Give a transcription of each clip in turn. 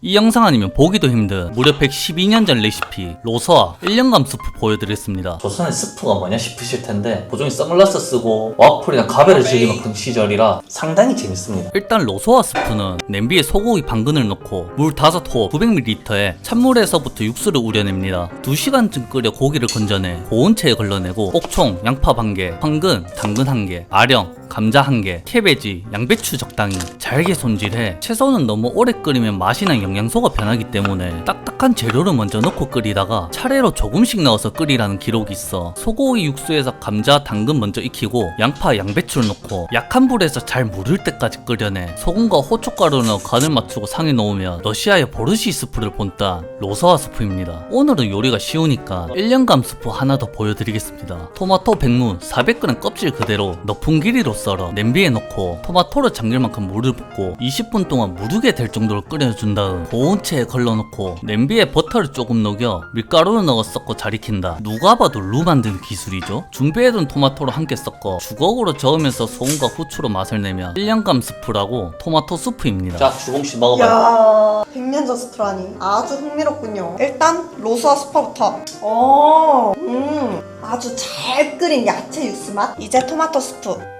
이 영상 아니면 보기도 힘든 무려 112년 전 레시피 로서와 1년간 스프 보여드렸습니다. 조선의 스프가 뭐냐 싶으실 텐데 보종이 선글라스 쓰고 와플이나 가베를 즐겨 먹던 시절이라 상당히 재밌습니다. 일단 로서와 스프는 냄비에 소고기 당근을 넣고 물 5호 900ml에 찬물에서부터 육수를 우려냅니다. 2시간쯤 끓여 고기를 건져내 고온 체에 걸러내고 옥총, 양파 반 개, 황근, 당근 한 개, 아령, 감자 한 개, 캐베지, 양배추 적당히 잘게 손질해 채소는 너무 오래 끓이면 맛이나 영양소가 변하기 때문에 딱딱한 재료를 먼저 넣고 끓이다가 차례로 조금씩 넣어서 끓이라는 기록이 있어. 소고기 육수에서 감자, 당근 먼저 익히고 양파, 양배추를 넣고 약한 불에서 잘 무를 때까지 끓여내 소금과 호춧가루 넣어 간을 맞추고 상에 놓으면 러시아의 보르시 스프를 본딴 로서와 스프입니다. 오늘은 요리가 쉬우니까 1년감 스프 하나 더 보여드리겠습니다. 토마토 100문 400g 껍질 그대로 높은 길이로 썰어 냄비에 넣고 토마토를 잠길 만큼 물을 붓고 20분 동안 무르게 될 정도로 끓여준 다음 고온체에 걸러놓고 냄비에 버터를 조금 녹여 밀가루를 넣어 섞어 잘 익힌다. 누가 봐도 루 만드는 기술이죠. 준비해둔 토마토를 함께 섞어 주걱으로 저으면서 소금과 후추로 맛을 내면 1년감 스프라고 토마토 수프입니다. 자 주공씨 야 100년 전 스프라니. 아주 흥미롭군요. 일단 로스와 스프부터. 어, 음, 아주 잘 끓인 야채 육수 맛. 이제 토마토 스프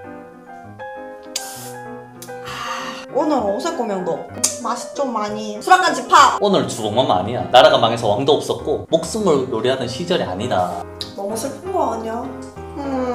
오늘은 오색 고명도 맛이 좀 많이 수락한 집합 오늘 주공만 아니야. 나라가 망해서 왕도 없었고 목숨을 요리하던 시절이 아니다. 너무 슬픈 거 아니야? 음,